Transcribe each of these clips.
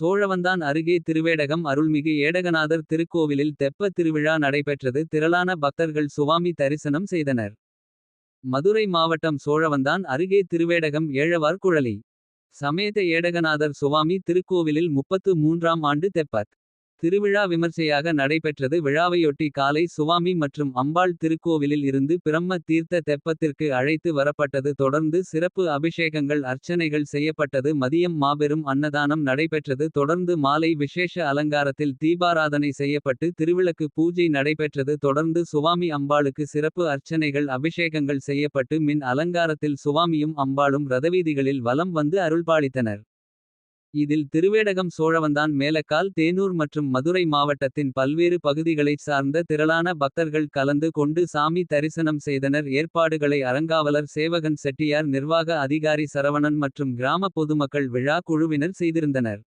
சோழவந்தான் அருகே திருவேடகம் அருள்மிகு ஏடகநாதர் திருக்கோவிலில் தெப்ப திருவிழா நடைபெற்றது திரளான பக்தர்கள் சுவாமி தரிசனம் செய்தனர். மதுரை மாவட்டம் சோழவந்தான் அருகே திருவேடகம் ஏழவார் குழலி. சமேத ஏடகநாதர் சுவாமி திருக்கோவிலில் முப்பத்து மூன்றாம் ஆண்டு தெப்பத். திருவிழா விமர்சையாக நடைபெற்றது. விழாவையொட்டி காலை சுவாமி மற்றும் அம்பாள் திருக்கோவிலில் இருந்து பிரம்ம தீர்த்த தெப்பத்திற்கு அழைத்து வரப்பட்டது. தொடர்ந்து சிறப்பு அபிஷேகங்கள் அர்ச்சனைகள் செய்யப்பட்டது. மதியம் மாபெரும் அன்னதானம் நடைபெற்றது. தொடர்ந்து மாலை விசேஷ அலங்காரத்தில் தீபாராதனை செய்யப்பட்டு திருவிளக்கு பூஜை நடைபெற்றது. தொடர்ந்து சுவாமி அம்பாளுக்கு சிறப்பு அர்ச்சனைகள் அபிஷேகங்கள் செய்யப்பட்டு மின் அலங்காரத்தில் சுவாமியும் அம்பாளும் ரதவீதிகளில் வலம் வந்து அருள்பாலித்தனர். இதில் திருவேடகம் சோழவந்தான் மேலக்கால் தேனூர் மற்றும் மதுரை மாவட்டத்தின் பல்வேறு பகுதிகளைச் சார்ந்த திரளான பக்தர்கள் கலந்து கொண்டு சாமி தரிசனம் செய்தனர் ஏற்பாடுகளை அறங்காவலர் சேவகன் செட்டியார் நிர்வாக அதிகாரி சரவணன் மற்றும் கிராம பொதுமக்கள் விழா குழுவினர் செய்திருந்தனர்.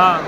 아.